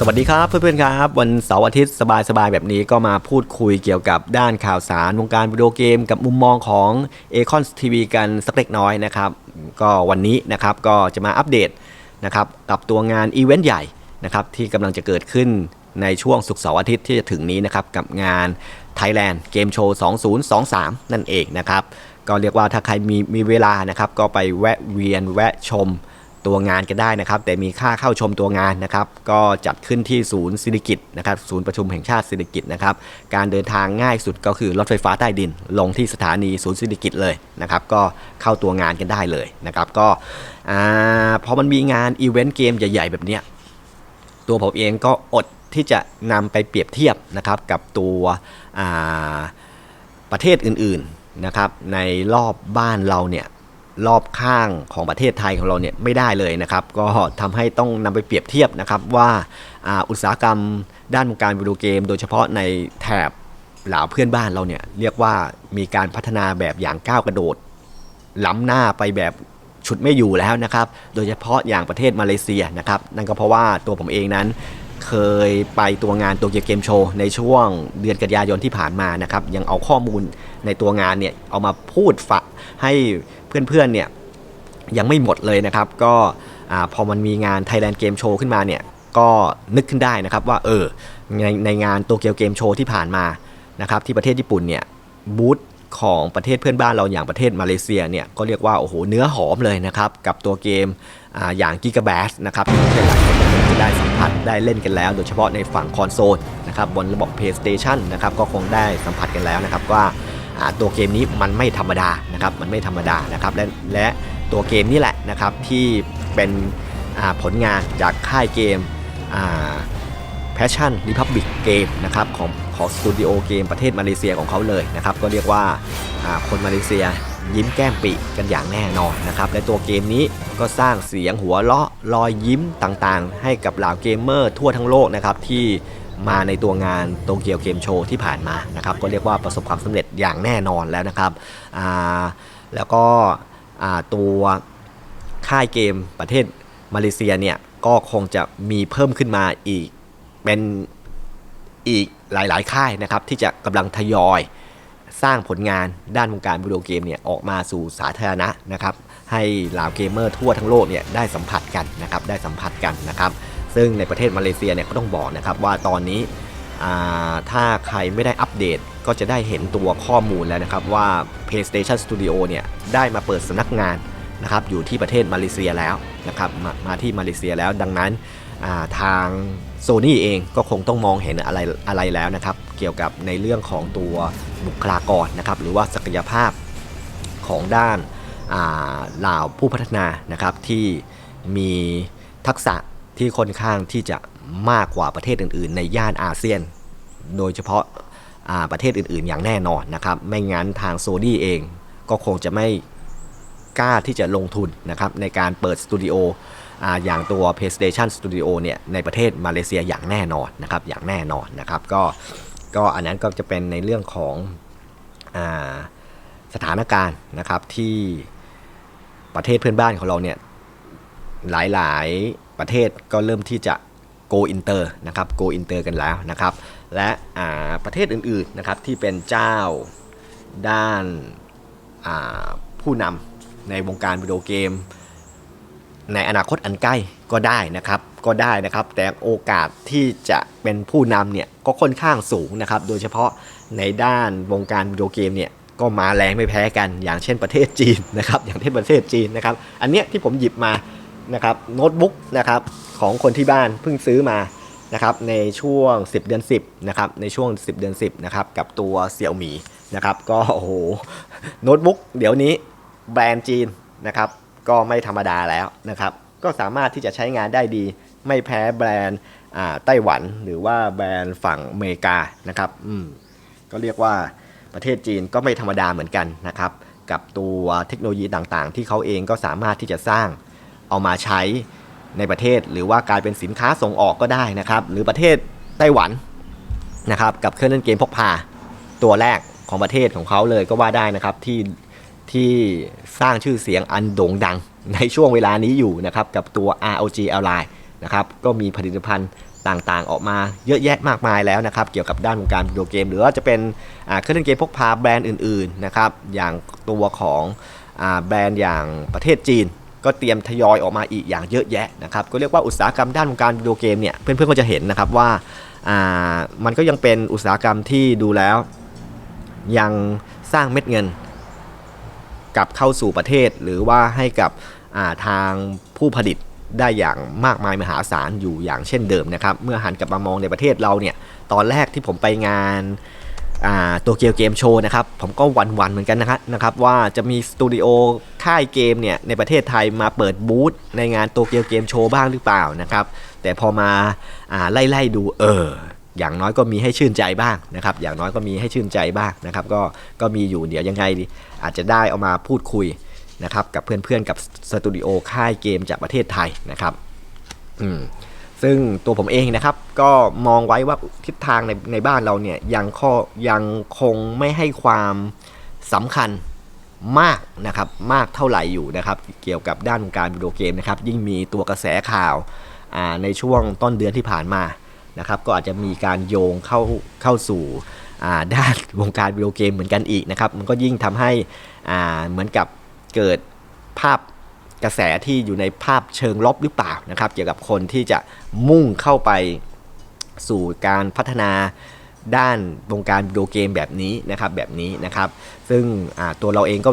สวัสดีครับเพื่อนๆครับ วันเสาร์อาทิตย์สบายๆแบบนี้ก็มาพูดคุยเกี่ยวกับด้านข่าวสารวงการวิดีโอเกม กับมุมมองของ a c o n TV กันสักเล็กน้อยนะครับ ก็วันนี้นะครับก็จะมาอัปเดตนะครับกับตัวงานอีเวนต์ใหญ่นะครับที่กำลังจะเกิดขึ้นในช่วงศุกเสาร์อาทิตย์ที่จะถึงนี้นะครับกับงาน Thailand Game Show 2023 นั่นเองนะครับก็เรียกว่าถ้าใครมีมีเวลานะครับก็ไปแวะเวียนแวะชม ตัวงานกันได้นะครับ แต่มีค่าเข้าชมตัวงานนะครับ ก็จัดขึ้นที่ศูนย์สิริกิตนะครับ ศูนย์ประชุมแห่งชาติสิริกิตนะครับ การเดินทางง่ายสุดก็คือรถไฟฟ้าใต้ดิน ลงที่สถานีศูนย์สิริกิตเลยนะครับ ก็เข้าตัวงานกันได้เลยนะครับ ก็พอมันมีงานอีเวนต์เกมใหญ่ ๆ แบบเนี้ยตัวผมเองก็อดที่จะนำไปเปรียบเทียบนะครับกับตัวประเทศอื่นๆนะครับในรอบบ้านเราเนี่ย รอบข้างของประเทศไทยของเราเนี่ยไม่ได้เลยนะครับ ก็ทำให้ต้องนำไปเปรียบเทียบนะครับว่าอุตสาหกรรมด้านวงการวิดีโอเกม โดยเฉพาะในแถบหล่าเพื่อนบ้านเราเนี่ยเรียกว่ามีการพัฒนาแบบอย่างก้าวกระโดด ล้ำหน้าไปแบบฉุดไม่อยู่แล้วนะครับ โดยเฉพาะอย่างประเทศมาเลเซียนะครับ นั่นก็เพราะว่าตัวผมเองนั้น เคยไปตัวงานโตเกียวเกมโชว์ในช่วงเดือนกันยายนที่ผ่านมานะครับ ยังเอาข้อมูล ในตัวงานเนี่ยเอามาพูดฝะให้เพื่อนๆเนี่ยยังไม่หมดเลยนะครับ ก็พอมันมีงาน Thailand Game Show ขึ้นมาเนี่ยก็นึกขึ้นได้นะครับว่าเออในในงานโตเกียวเกมโชว์ที่ผ่านมานะครับที่ประเทศญี่ปุ่นเนี่ยบูธของประเทศเพื่อนบ้านเราอย่างประเทศมาเลเซียเนี่ยก็เรียกว่าโอ้โหเนื้อหอมเลยนะครับกับตัวเกมออย่าง g i g a b a s นะครับที่หลายคนจะได้สัมผัสได้เล่นกันแล้ว โดยเฉพาะในฝั่งคอนโซลนะครับบนระบบ PlayStation นะครับก็คงได้สัมผัสกันแล้วนะครับว่า ตัวเกมนี้มันไม่ธรรมดานะครับมันไม่ธรรมดานะครับและและตัวเกมนี่แหละนะครับที่เป็นผลงานจากค่ายเกม Passion Republic Game นะครับของของสตูดิโอเกมประเทศมาเลเซียของเขาเลยนะครับก็เรียกว่าอ่าคนมาเลเซียยิ้มแก้มปีกันอย่างแน่นอนนะครับและตัวเกมนี้ก็สร้างเสียงหัวเราะรอยยิ้มต่างๆ ให้กับเหล่าเกมเมอร์ทั่วทั้งโลกนะครับที่ มาในตัวงานโตเกียวเกมโชว์ที่ผ่านมานะครับก็เรียกว่าประสบความสำเร็จอย่างแน่นอนแล้วนะครับแล้วก็ตัวค่ายเกมประเทศมาเลเซียเนี่ยก็คงจะมีเพิ่มขึ้นมาอีกเป็นอีกหลาย ๆ ค่ายนะครับที่จะกำลังทยอยสร้างผลงานด้านวงการวิดีโอเกมเนี่ยออกมาสู่สาธารณะนะครับให้เหล่าเกมเมอร์ทั่วทั้งโลกเนี่ยได้สัมผัสกันนะครับได้สัมผัสกันนะครับ ซึ่งในประเทศมาเลเซียเนี่ยก็ต้องบอกนะครับว่าตอนนี้ถ้าใครไม่ได้อัปเดตก็จะได้เห็นตัวข้อมูลแล้วนะครับว่า PlayStation Studio เนี่ยได้มาเปิดสำนักงานนะครับอยู่ที่ประเทศมาเลเซียแล้วนะครับมามาที่มาเลเซียแล้วดังนั้นาทางโซ n y เองก็คงต้องมองเห็นอะไรอะไรแล้วนะครับ เกี่ยวกับในเรื่องของตัวบุคลากรนะครับหรือว่าศักยภาพของด้านเหล่าผู้พัฒนานะครับที่มีทักษะ ที่ค่อนข้างที่จะมากกว่าประเทศอื่น ๆ ในย่านอาเซียน โดยเฉพาะาประเทศอื่น ๆ อย่างแน่นอนนะครับ ไม่งั้นทางโซ n y เองก็คงจะไม่กล้าที่จะลงทุนนะครับในการเปิดสตูดิโออย่างตัว PlayStation Studio เนี่ยในประเทศมาเลเซียอย่างแน่นอนนะครับอย่างแน่นอนนะครับก็ก็อันนั้นก็จะเป็นในเรื่องของอสถานการณ์นะครับที่ประเทศเพื่อนบ้านของเราเนี่ยหลายๆ ประเทศก็เริ่มที่จะ go inter นะครับ go inter กันแล้วนะครับ และประเทศอื่นๆนะครับที่เป็นเจ้าด้านาผู้นำในวงการวิดีโอเกม ในอนาคตอันใกล้ก็ได้นะครับก็ได้นะครับ แต่โอกาสที่จะเป็นผู้นำเนี่ยก็ค่อนข้างสูงนะครับ โดยเฉพาะในด้านวงการวิดีโอเกมเนี่ยก็มาแรงไม่แพ้กัน อย่างเช่นประเทศจีนนะครับ อย่างเช่นประเทศจีนนะครับ อันเนี้ยที่ผมหยิบมา นะครับโน้ตบุ๊กนะครับของคนที่บ้านเพิ่งซื้อมานะครับในช่วง 10 เดือน 10นะครับในช่วง 10 เดือน 10นะครับกับตัวเสี่ยวหมีนะครับก็โอ้โหโน้ตบุ๊กเดี๋ยวนี้แบรนด์จีนนะครับก็ไม่ธรรมดาแล้วนะครับก็สามารถที่จะใช้งานได้ดี ไม่แพ้แบรนด์ไต้หวัน หรือว่าแบรนด์ฝั่งอเมริกานะครับอืมก็เรียกว่าประเทศจีนก็ไม่ธรรมดาเหมือนกันนะครับกับตัวเทคโนโลยีต่างๆ ที่เขาเองก็สามารถที่จะสร้าง เอามาใช้ในประเทศ หรือว่ากลายเป็นสินค้าส่งออกก็ได้นะครับ หรือประเทศไต้หวันนะครับกับเครื่องเล่นเกมพกพาตัวแรกของประเทศของเขาเลยก็ว่าได้นะครับที่ที่สร้างชื่อเสียงอันโด่งดังในช่วงเวลานี้อยู่นะครับกับตัว ROG Ally นะครับก็มีผลิตภัณฑ์ต่างๆ ออกมาเยอะแยะมากมายแล้วนะครับ เกี่ยวกับด้านวงการวิดีโอเกม หรือว่าจะเป็นเครื่องเล่นเกมพกพาแบรนด์อื่นๆนะครับอย่างตัวของอแบรนด์อย่างประเทศจีน ก็เตรียมทยอยออกมาอีกอย่างเยอะแยะนะครับก็เรียกว่าอุตสาหกรรมด้านวงการวิดีโอเกมเนี่ยเพื่อนๆก็จะเห็นนะครับว่าามันก็ยังเป็นอุตสาหกรรมที่ดูแล้ว ยังสร้างเม็ดเงินกลับเข้าสู่ประเทศ หรือว่าให้กับาทางผู้ผลิตได้อย่างมากมายมหาศาลอยู่อย่างเช่นเดิมนะครับ เมื่อหันกลับมามองในประเทศเราเนี่ยตอนแรกที่ผมไปงาน ตัวเกียวเกมโชว์นะครับ ผมก็หวันๆเหมือนกันนะครับนะครับ ว่าจะมีสตูดิโอค่ายเกมเนี่ยในประเทศไทยมาเปิดบูธในงานโตเกียวเกมโชว์บ้างหรือเปล่านะครับ แต่พอมาอ่าไล่ๆดูเอออย่างน้อยก็มีให้ชื่นใจบ้างนะครับ อย่างน้อยก็มีให้ชื่นใจบ้างนะครับ ก็ก็มีอยู่เดี๋ยวยังไงอาจจะได้เอามาพูดคุยนะครับกับเพื่อนๆกับสตูดิโอค่ายเกมจากประเทศไทยนะครับ อืม ซึ่งตัวผมเองนะครับ ก็มองไว้ว่าทิศทางในในบ้านเราเนี่ยยังข้อยังคงไม่ให้ความสำคัญมากนะครับมากเท่าไหร่อยู่นะครับ เกี่ยวกับด้านวงการวิดีโอเกมนะครับ ยิ่งมีตัวกระแสข่าวาในช่วงต้นเดือนที่ผ่านมานะครับ ก็อาจจะมีการโยงเข้าเข้าสู่ด้านวงการวิดีโอเกมเหมือนกันอีกนะครับ มันก็ยิ่งทำให้เหมือนกับเกิดภาพ กระแสที่อยู่ในภาพเชิงลบหรือเปล่านะครับ เกี่ยวกับคนที่จะมุ่งเข้าไปสู่การพัฒนาด้านวงการวิดีโอเกมแบบนี้นะครับแบบนี้นะครับ ซึ่งตัวเราเองก็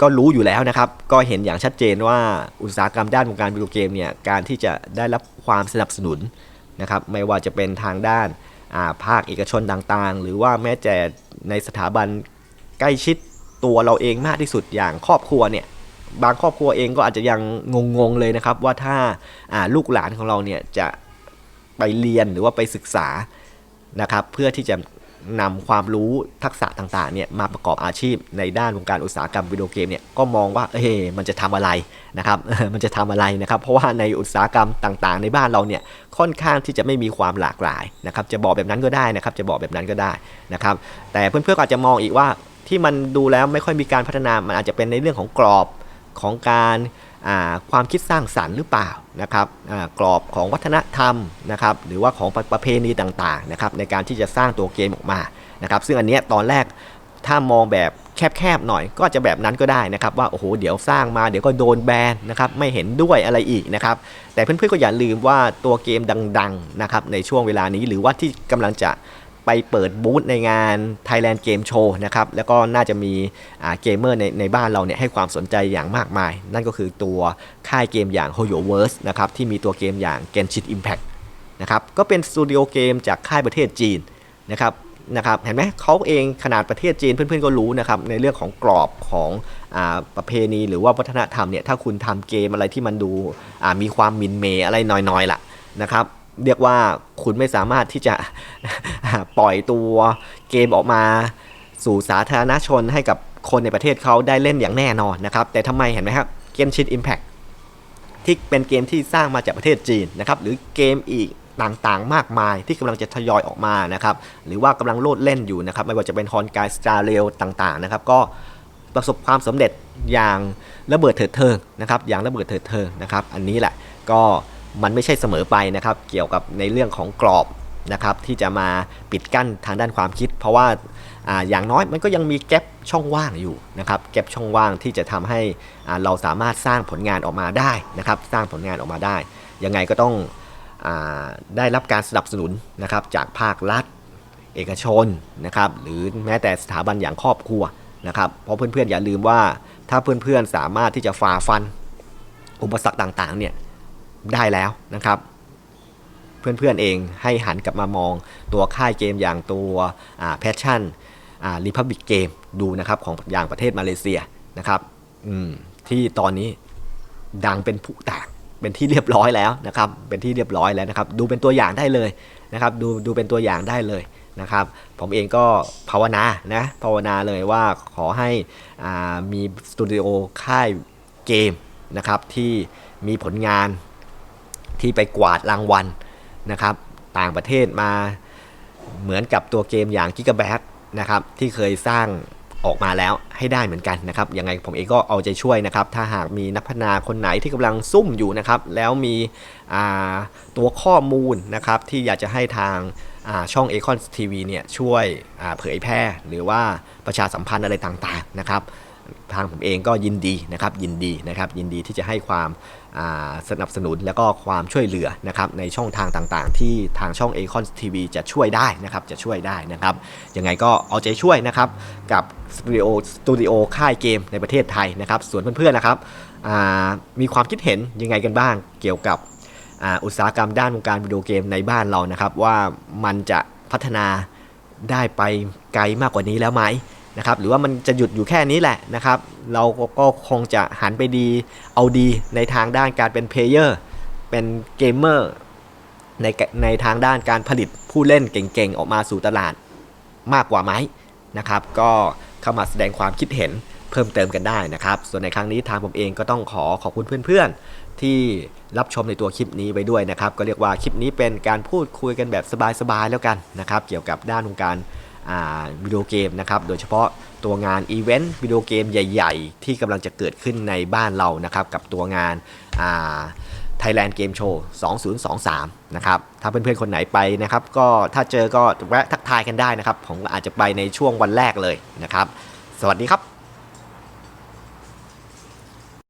ก็รู้อยู่แล้วนะครับ ก็เห็นอย่างชัดเจนว่าอุตสาหกรรมด้านวงการวิดีโอเกมเนี่ยการที่จะได้รับความสนับสนุนนะครับ ไม่ว่าจะเป็นทางด้านาภาคเอกชนต่างๆ หรือว่าแม้แต่ในสถาบันใกล้ชิดตัวเราเองมากที่สุดอย่างครอบครัวเนี่ย บางครอบครัวเองก็อาจจะยังงงๆเลยนะครับ ว่าถ้าาลูกหลานของเราเนี่ยจะไปเรียนหรือว่าไปศึกษานะครับ เพื่อที่จะนำความรู้ทักษะต่างๆเนี่ยมาประกอบอาชีพในด้านวงการอุตสาหกรรมวิดีโอเกมเนี่ยก็มองว่าเฮ้มันจะทำอะไรนะครับมันจะทำอะไรนะครับ เพราะว่าในอุตสาหกรรมต่างๆ ในบ้านเราเนี่ยค่อนข้างที่จะไม่มีความหลากหลายนะครับ จะบอกแบบนั้นก็ได้นะครับ จะบอกแบบนั้นก็ได้นะครับ แต่เพื่อนๆอาจจะมองอีกว่าที่มันดูแล้วไม่ค่อยมีการพัฒนามันอาจจะเป็นในเรื่องของกรอบ ของการความคิดสร้างสรรค์หรือเปล่านะครับกรอบของวัฒนธรรมนะครับหรือว่าของประประเพณีต่างๆนะครับในการที่จะสร้างตัวเกมออกมานะครับซึ่งอันนี้ตอนแรกถ้ามองแบบแคบๆหน่อยก็จะแบบนั้นก็ได้นะครับว่าโอ้โหเดี๋ยวสร้างมาเดี๋ยวก็โดนแบนนะครับไม่เห็นด้วยอะไรอีกนะครับแต่เพื่อนๆก็อย่าลืมว่าตัวเกมดังๆนะครับในช่วงเวลานี้หรือว่าที่กำลังจะ ไปเปิดบูธในงาน Thailand Game Show นะครับแล้วก็น่าจะมีเกมเมอร์ในในบ้านเราเนี่ยให้ความสนใจอย่างมากมาย นั่นก็คือตัวค่ายเกมอย่าง HoYoVerse นะครับที่มีตัวเกมอย่าง Genshin Impact นะครับก็เป็นสตูดิโอเกมจากค่ายประเทศจีนนะครับนะครับเห็นไหมเขาเองขนาดประเทศจีนเพื่อนๆก็รู้นะครับในเรื่องของกรอบของอประเพณีหรือว่าวัฒนธรรมเนี่ยถ้าคุณทำเกมอะไรที่มันดูมีความมินเมย์อะไรน่อยๆล่ะนะครับเรียกว่าคุณไม่สามารถที่จะ ปล่อยตัวเกมออกมาสู่สาธารณชนให้กับคนในประเทศเขาได้เล่นอย่างแน่นอนนะครับ แต่ทำไมเห็นไหมครับเกมชิน Impact ที่เป็นเกมที่สร้างมาจากประเทศจีนนะครับ หรือเกมอีกต่างๆ มากมายที่กำลังจะทยอยออกมานะครับ หรือว่ากำลังโลดเล่นอยู่นะครับ ไม่ว่าจะเป็นฮอนกายสตาร์เรลต่างๆนะครับ ก็ประสบความสำเร็จอย่างระเบิดเถิดเทิงนะครับ อย่างระเบิดเถิดเทิงนะครับ อันนี้แหละก็มันไม่ใช่เสมอไปนะครับ เกี่ยวกับในเรื่องของกรอบ นะครับที่จะมาปิดกั้นทางด้านความคิด เพราะว่าอย่างน้อยมันก็ยังมีแกลบช่องว่างอยู่นะครับแกลบช่องว่างที่จะทำให้เราสามารถสร้างผลงานออกมาได้นะครับสร้างผลงานออกมาได้ ยังไงก็ต้องอได้รับการสนับสนุนนะครับจากภาครัฐ เอกชนนะครับหรือแม้แต่สถาบันอย่างครอบครัวนะครับเพราะเพื่อนๆอย่าลืมว่าถ้าเพื่อนๆสามารถที่จะฝ่าฟันอุปสรรคต่างๆเนี่ยได้แล้วนะครับ เพื่อนๆเองให้หันกลับมามองตัวค่ายเกมอย่างตัวแพชชั่นรีพับบิกเกมดูนะครับของอย่างประเทศมาเลเซียนะครับที่ตอนนี้ดังเป็นผู้แตกเป็นที่เรียบร้อยแล้วนะครับเป็นที่เรียบร้อยแล้วนะครับดูเป็นตัวอย่างได้เลยนะครับดูดูเป็นตัวอย่างได้เลยนะครับผมเองก็ภาวนานะภาวนาเลยว่าขอให้มีสตูดิโอค่ายเกมนะครับที่มีผลงานที่ไปกวาดรางวัล นะครับต่างประเทศมาเหมือนกับตัวเกมอย่าง g i g a b a t นะครับที่เคยสร้างออกมาแล้วให้ได้เหมือนกันนะครับยังไงผมเองก็เอาใจช่วยนะครับ ถ้าหากมีนักพัฒนาคนไหนที่กำลังซุ่มอยู่นะครับ แล้วมีตัวข้อมูลนะครับ ที่อยากจะให้ทางอ่าช่อง a c o n TV เนี่ยช่วยเผยแพร่หรือว่าประชาสัมพันธ์อะไรต่างๆนะครับ ทางผมเองก็ยินดีนะครับยินดีนะครับยินดีที่จะให้ความ สนับสนุนแล้วก็ความช่วยเหลือนะครับในช่องทางต่างๆ ที่ทางช่อง a c o n TV จะช่วยได้นะครับจะช่วยได้นะครับยังไงก็เอาใจช่วยนะครับกับสตูดิโอสตูดิโอค่ายเกมในประเทศไทยนะครับส่วนเพื่อนๆนะครับมีความคิดเห็นยังไงกันบ้างเกี่ยวกับออุตสาหกรรมด้านวงการวิดีโอเกมในบ้านเรานะครับ ว่ามันจะพัฒนาได้ไปไกลมากกว่านี้แล้วไหม นะครับหรือว่ามันจะหยุดอยู่แค่นี้แหละนะครับเราก็คงจะหันไปดีเอาดีในทางด้านการเป็นเพลเยอร์เป็นเกมเมอร์ในในทางด้านการผลิตผู้เล่นเก่งๆ ออกมาสู่ตลาดมากกว่าไหมนะครับก็เข้ามาแสดงความคิดเห็นเพิ่มเติมกันได้นะครับ ส่วนในครั้งนี้ทางผมเองก็ต้องขอขอบคุณเพื่อนๆ ที่รับชมในตัวคลิปนี้ไปด้วยนะครับ ก็เรียกว่าคลิปนี้เป็นการพูดคุยกันแบบสบายๆแล้วกันนะครับ เกี่ยวกับด้านวงการ วิดีโอเกมนะครับ โดยเฉพาะตัวงานอีเวนต์วิดีโอเกมใหญ่ ๆ ที่กำลังจะเกิดขึ้นในบ้านเรานะครับ กับตัวงานอ่า Thailand Game Show 2023 นะครับ ถ้าเพื่อนๆ คนไหนไปนะครับ ก็ถ้าเจอก็แวะทักทายกันได้นะครับ ผมอาจจะไปในช่วงวันแรกเลยนะครับ สวัสดีครับ